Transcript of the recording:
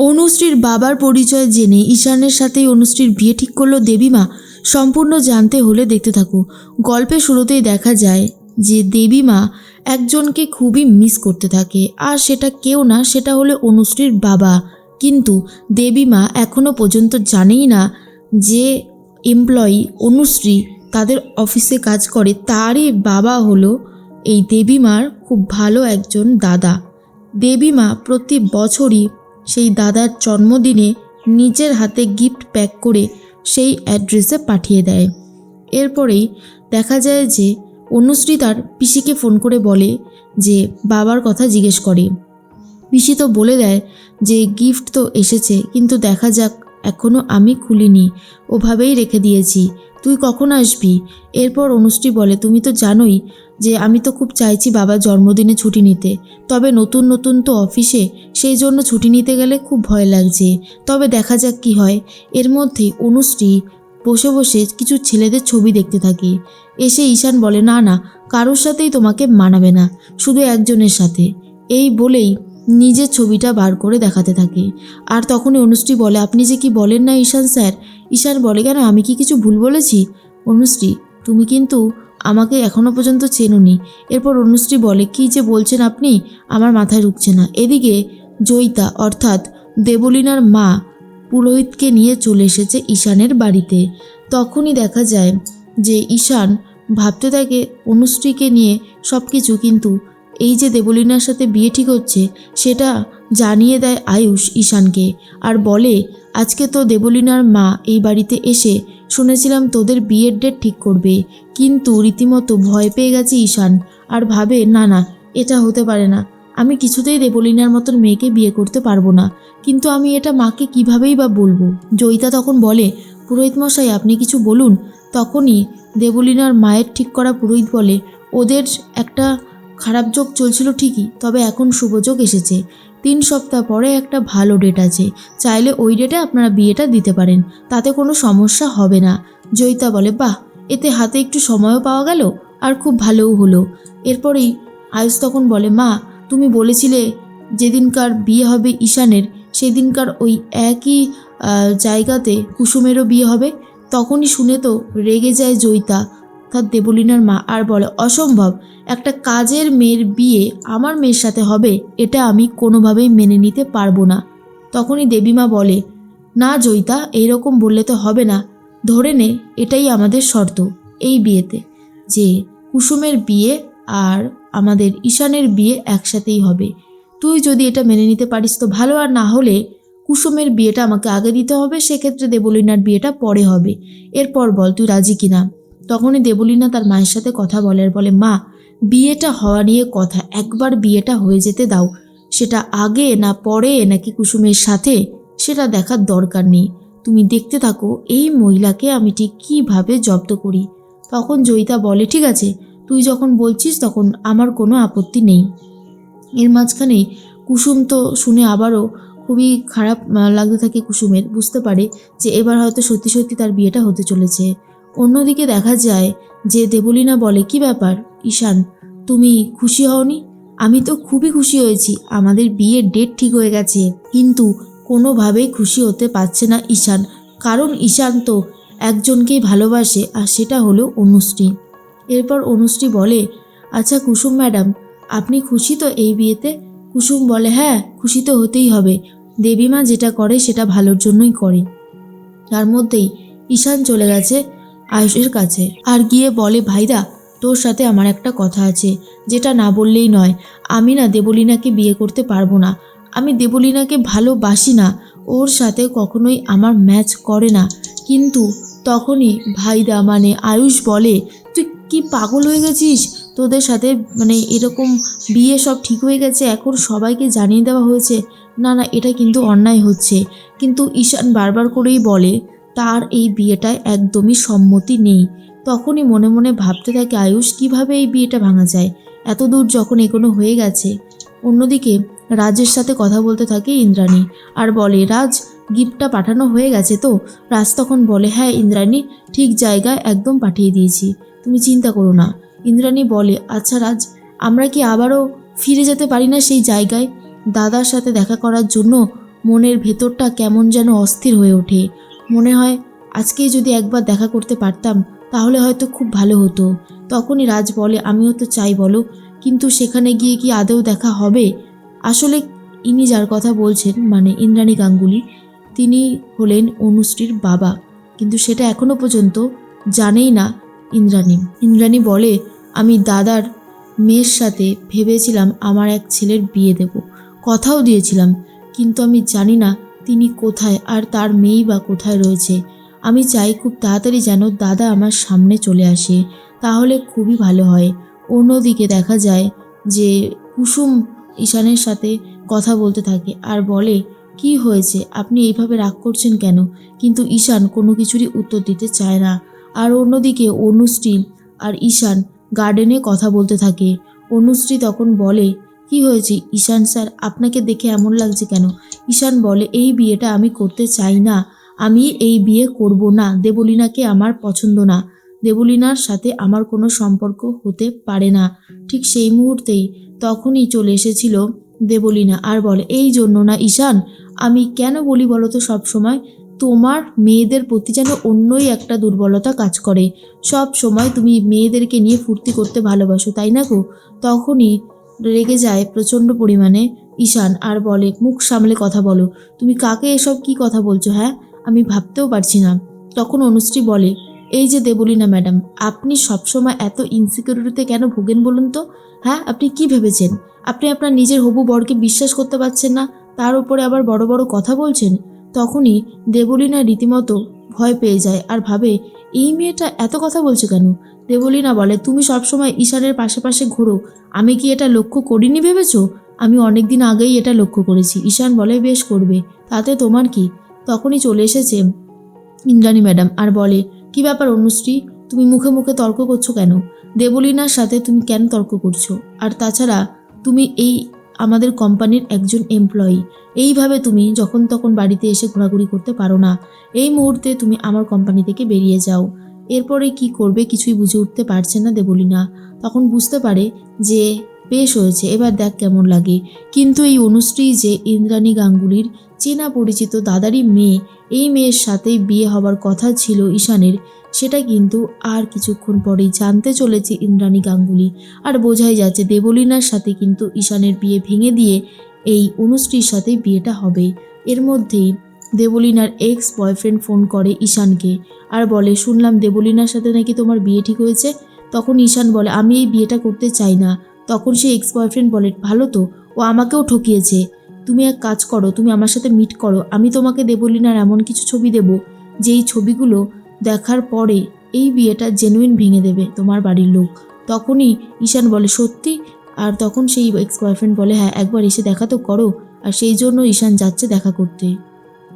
অনুশ্রীর বাবার পরিচয় জেনে ঈশানের সাথেই অনুশ্রীর বিয়ে ঠিক করল দেবীমা। সম্পূর্ণ জানতে হলে দেখতে থাকো। গল্পের শুরুতেই দেখা যায় যে দেবীমা একজনকে খুবই মিস করতে থাকে। আর সেটা কেউ না, সেটা হলো অনুশ্রীর বাবা। কিন্তু দেবীমা এখনও পর্যন্ত জানেই না যে এমপ্লয়ি অনুশ্রী তাদের অফিসে কাজ করে। তারই বাবা হলো এই দেবীমার খুব ভালো একজন দাদা। দেবীমা প্রতি বছরই সেই দাদার জন্মদিনে নিজের হাতে গিফট প্যাক করে সেই অ্যাড্রেসে পাঠিয়ে দেয়। এরপরেই দেখা যায় যে অনুশ্রী তার পিসিকে ফোন করে বলে যে, বাবার কথা জিজ্ঞেস করে। পিসি তো বলে দেয় যে গিফট তো এসেছে, কিন্তু দেখা যাক এখনও আমি খুলিনি। ওভাবেই রেখে দিয়েছি। তুই কখন আসবি? এরপর অনুশ্রী বলে, তুমি তো জানোই যে আমি তো খুব চাইছি বাবার জন্মদিনে ছুটি নিতে। তবে নতুন নতুন তো অফিসে, সেই জন্য ছুটি নিতে গেলে খুব ভয় লাগছে। তবে দেখা যাক কি হয়। এর মধ্যেই অনুশ্রী বসে বসে কিছু ছেলেদের ছবি দেখতে থাকে। এসে ঈশান বলে, না না, কারোর সাথেই তোমাকে মানাবে না, শুধু একজনের সাথে। এই বলেই নিজের ছবিটা বার করে দেখাতে থাকে। আর তখনই অনুশ্রী বলে, আপনি যে কি বলেন না ঈশান স্যার? ঈশান বলে কেন? আমি কি কিছু ভুল বলেছি? অনুশ্রী, তুমি কিন্তু আমাকে এখনও পর্যন্ত চেনুনি। এরপর অনুশ্রী বলে, কি যে বলছেন আপনি? আমার মাথায় ঢুকছে না। এদিকে জয়িতা, অর্থাৎ দেবলীনার মা পুরোহিতকে নিয়ে চলে এসেছে ঈশানের বাড়িতে। তখনই দেখা যায় যে ঈশান ভাবতে থাকে, অনুশ্রীকে নিয়ে সব কিছু কিন্তু এই যে দেবলীনার সাথে বিয়ে ঠিক হচ্ছে, সেটা জানিয়ে দেয় আয়ুষ ঈশানকে আর বলে, আজকে তো দেবলীনার মা এই বাড়িতে এসে শুনেছিলাম তোদের বিয়ের ডেট ঠিক করবে। কিন্তু রীতিমতো ভয় পেয়ে গেছে ঈশান আর ভাবে, না না, এটা হতে পারে না। আমি কিছুতেই দেবলীনার মতন মেয়েকে বিয়ে করতে পারব না। কিন্তু আমি এটা মাকে কিভাবেই বা বলব? জয়িতা তখন বলে, পুরোহিত মশাই, আপনি কিছু বলুন। তখনই দেবলীনার মায়ের ঠিক করা পুরোহিত বলে, ওদের একটা খারাপ যোগ চলছিল ঠিকই, তবে এখন শুভযোগ এসেছে। তিন সপ্তাহ পরে একটা ভালো ডেট আছে। চাইলে ওই ডেটে আপনারা বিয়েটা দিতে পারেন, তাতে কোনো সমস্যা হবে না। জয়িতা বলে, বাহ, এতে হাতে একটু সময়ও পাওয়া গেল, আর খুব ভালোও হলো। এরপরেই আয়ুষ তখন বলে, মা, তুমি বলেছিলে যেদিনকার বিয়ে হবে ঈশানের, সেদিনকার ওই একই জায়গাতে কুসুমেরও বিয়ে হবে? তখনই শুনে তো রেগে যায় জয়িতা। অর্থাৎ দেবলীনার মা আর বলে, অসম্ভব, একটা কাজের মেয়ের বিয়ে আমার মেয়ের সাথে হবে, এটা আমি কোনোভাবেই মেনে নিতে পারব না। তখনই দেবীমা বলে, না জয়িতা, এইরকম বললে তো হবে না। ধরে নে, এটাই আমাদের শর্ত এই বিয়েতে, যে কুসুমের বিয়ে আর আমাদের ঈশানের বিয়ে একসাথেই হবে। তুই যদি এটা মেনে নিতে পারিস তো ভালো, আর না হলে কুসুমের বিয়েটা আমাকে আগে দিতে হবে, সেক্ষেত্রে দেবলীনার বিয়েটা পরে হবে। এরপর বল, তুই রাজি কিনা? তখনই দেবলীনা তার মায়ের সাথে কথা বলে আর বলে, মা, বিয়েটা হওয়া নিয়ে কথা, একবার বিয়েটা হয়ে যেতে দাও। সেটা আগে না পরে নাকি কুসুমের সাথে? সেটা দেখার দরকার নেই। তুমি দেখতে থাকো, এই মহিলাকে আমি ঠিক কীভাবে জব্দ করি? তখন জয়িতা বলে, ঠিক আছে, তুই যখন বলছিস তখন আমার কোনো আপত্তি নেই। এর মাঝখানে কুসুম তো শুনে আবারও খুবই খারাপ লাগতে থাকে কুসুমের, বুঝতে পারে যে এবার হয়তো সত্যি সত্যি তার বিয়েটা হতে চলেছে। অন্যদিকে দেখা যায় যে দেবলীনা বলে, কি ব্যাপার? ঈশান, তুমি খুশি হওনি? আমি তো খুবই খুশি হয়েছি। আমাদের বিয়ের ডেট ঠিক হয়ে গেছে। কিন্তু কোনোভাবেই খুশি হতে পারছে না ঈশান। কারণ ঈশান তো একজনকেই ভালোবাসে, আর সেটা হলো অনুশ্রী। এরপর অনুশ্রী বলে আচ্ছা কুসুম ম্যাডাম, আপনি খুশি তো এই বিয়েতে? কুসুম বলে হ্যাঁ খুশি তো হতেই হবে। দেবীমা যেটা করে সেটা ভালোর জন্যই করে। তার মধ্যেই ঈশান চলে গেছে আয়ুষের কাছে। আর গিয়ে বলে ভাইরা তোর সাথে আমার একটা কথা আছে, যেটা না বললেই নয়। আমি না দেবলীনাকে বিয়ে করতে পারব না। আমি দেবলীনাকে ভালোবাসি না। ওর সাথে কখনোই আমার ম্যাচ করে না। কিন্তু তখনই ভাইদা মানে আয়ুষ বলে, তুই কি পাগল হয়ে গেছিস? তোদের সাথে মানে এরকম বিয়ে সব ঠিক হয়ে গেছে, এখন সবাইকে জানিয়ে দেওয়া হয়েছে। না না, এটা কিন্তু অন্যায় হচ্ছে। কিন্তু ঈশান বারবার করেই বলে তার এই বিয়েটায় একদমই সম্মতি নেই। তখনই মনে মনে ভাবতে থাকে, আয়ুষ, কীভাবে এই বিয়েটা ভাঙা যায়? এত দূর যখন এগোনো হয়ে গেছে। অন্যদিকে রাজের সাথে কথা বলতে থাকে ইন্দ্রাণী। আর বলে, রাজ, গিফটটা পাঠানো হয়ে গেছে তো? রাজ তখন বলে হ্যাঁ ইন্দ্রাণী, ঠিক জায়গায় একদম পাঠিয়ে দিয়েছি। তুমি চিন্তা করো না। ইন্দ্রাণী বলে আচ্ছা রাজ, আমরা কি আবারও ফিরে যেতে পারি না সেই জায়গায়? দাদার সাথে দেখা করার জন্য মনের ভেতরটা কেমন যেন অস্থির হয়ে ওঠে। মনে হয় আজকেই যদি একবার দেখা করতে পারতাম, তাহলে হয়তো খুব ভালো হতো। তখনই রাজ বলে, আমিও তো চাই বলো, কিন্তু সেখানে গিয়ে কি আদৌ দেখা হবে? আসলে ইনি যার কথা বলছেন মানে ইন্দ্রাণী গাঙ্গুলি, তিনি হলেন অনুশ্রীর বাবা। কিন্তু সেটা এখনও পর্যন্ত জানেই না ইন্দ্রাণী। ইন্দ্রাণী বলে, আমি দাদার মেয়ের সাথে ভেবেছিলাম আমার এক ছেলের বিয়ে দেব। কথাও দিয়েছিলাম, কিন্তু আমি জানি না তিনি কোথায় আর তার মেয়েই বা কোথায় রয়েছে? আমি চাই খুব তাড়াতাড়ি যেন দাদা আমার সামনে চলে আসে, তাহলে খুবই ভালো হয়। অন্যদিকে দেখা যায় যে কুসুম ঈশানের সাথে কথা বলতে থাকে আর বলে, কি হয়েছে? আপনি এইভাবে রাগ করছেন কেন? কিন্তু ঈশান কোনো কিছুরই উত্তর দিতে চায় না। আর অন্যদিকে অনুশ্রী আর ঈশান গার্ডেনে কথা বলতে থাকে। অনুশ্রী তখন বলে কি হয়েছে? ঈশান স্যার, আপনাকে দেখে এমন লাগছে কেন? ঈশান বলে, এই বিয়েটা আমি করতে চাই না। আমি এই বিয়ে করব না। দেবলীনাকে আমার পছন্দ না। দেবলীনার সাথে আমার কোনো সম্পর্ক হতে পারে না। ঠিক সেই মুহূর্তেই তখনই চলে এসেছিল দেবলীনা আর বলে, এই জন্য না ঈশান, আমি কেন বলি বলো তো সবসময় তোমার মেয়েদের প্রতি যেন অন্যই একটা দুর্বলতা কাজ করে। সব সময় তুমি মেয়েদেরকে নিয়ে ফুর্তি করতে ভালোবাসো, তাই না গো? তখনই রেগে যায় প্রচণ্ড পরিমাণে। ঈশান আর বলে, মুখ সামলে কথা বলো। তুমি কাকে এসব কি কথা বলছো হ্যাঁ? আমি ভাবতেও পারছি না। তখন অনুশ্রী বলে, এই যে দেবলীনা ম্যাডাম, আপনি সবসময় এত ইনসিকিউরিটিতে কেন ভোগেন বলুন তো? হ্যাঁ আপনি কি ভেবেছেন? আপনি আপনার নিজের হবু বরকে বিশ্বাস করতে পারছেন না, তার উপরে আবার বড় বড় কথা বলছেন? তখনই দেবলীনা রীতিমতো ভয় পেয়ে যায় আর ভাবে, এই মেয়েটা এত কথা বলছে কেন? দেবলীনা বলে, তুমি সবসময় ঈশানের পাশে ঘোরো। আমি কি এটা লক্ষ্য করিনি ভেবেছ? আমি অনেক দিন আগেই এটা লক্ষ্য করেছি। ঈশান বলে, বেশ করবে। তাতে তোমার কি? তখনই চলে এসেছে ইন্দ্রাণী ম্যাডাম। আর বলে, কি ব্যাপার অনুশ্রী? তুমি মুখে মুখে তর্ক করছ কেন? দেবলীনার সাথে তুমি কেন তর্ক করছ? আর তাছাড়া, তুমি এই আমাদের কোম্পানির একজন এমপ্লয়ি এইভাবে তুমি যখন তখন বাড়িতে এসে ঘোরাঘুরি করতে পারো না। এই মুহূর্তে তুমি আমার কোম্পানি থেকে বেরিয়ে যাও। এরপরে কি করবে কিছুই বুঝে উঠতে পারছে না দেবলীনা। তখন বুঝতে পারে যে বেশ হয়েছে, এবার দেখ কেমন লাগে। কিন্তু এই অনুশ্রী যে ইন্দ্রাণী গাঙ্গুলির চেনা পরিচিত দাদারই মেয়ে, এই মেয়ের সাথেই বিয়ে হবার কথা ছিল ঈশানের, সেটা কিন্তু আর কিছুক্ষণ পরেই জানতে চলেছে ইন্দ্রাণী গাঙ্গুলি। আর বোঝাই যাচ্ছে দেবলীনার সাথে কিন্তু ঈশানের বিয়ে ভেঙে দিয়ে এই অনুশ্রীর সাথে বিয়েটা হবে। এর মধ্যেই দেবলীনার এক্স বয়ফ্রেন্ড ফোন করে ঈশানকে। আর বলে, শুনলাম দেবলিনার সাথে নাকি তোমার বিয়ে ঠিক হয়েছে। তখন ঈশান বলে, আমি এই বিয়েটা করতে চাই না। তখন সে এক্স বয়ফ্রেন্ড বলে, ভালো তো, ও আমাকেও ঠকিয়েছে। তুমি এক কাজ করো, তুমি আমার সাথে মিট করো। আমি তোমাকে দেবলিনার এমন কিছু ছবি দেব, যেই ছবিগুলো দেখার পরে এই বিয়েটা জেনুইন ভেঙে দেবে তোমার বাড়ির লোক। তখনই ঈশান বলে, সত্যি? আর তখন সেই এক্স বয়ফ্রেন্ড বলে হ্যাঁ একবার এসে দেখা তো করো। আর সেই জন্য ঈশান যাচ্ছে দেখা করতে।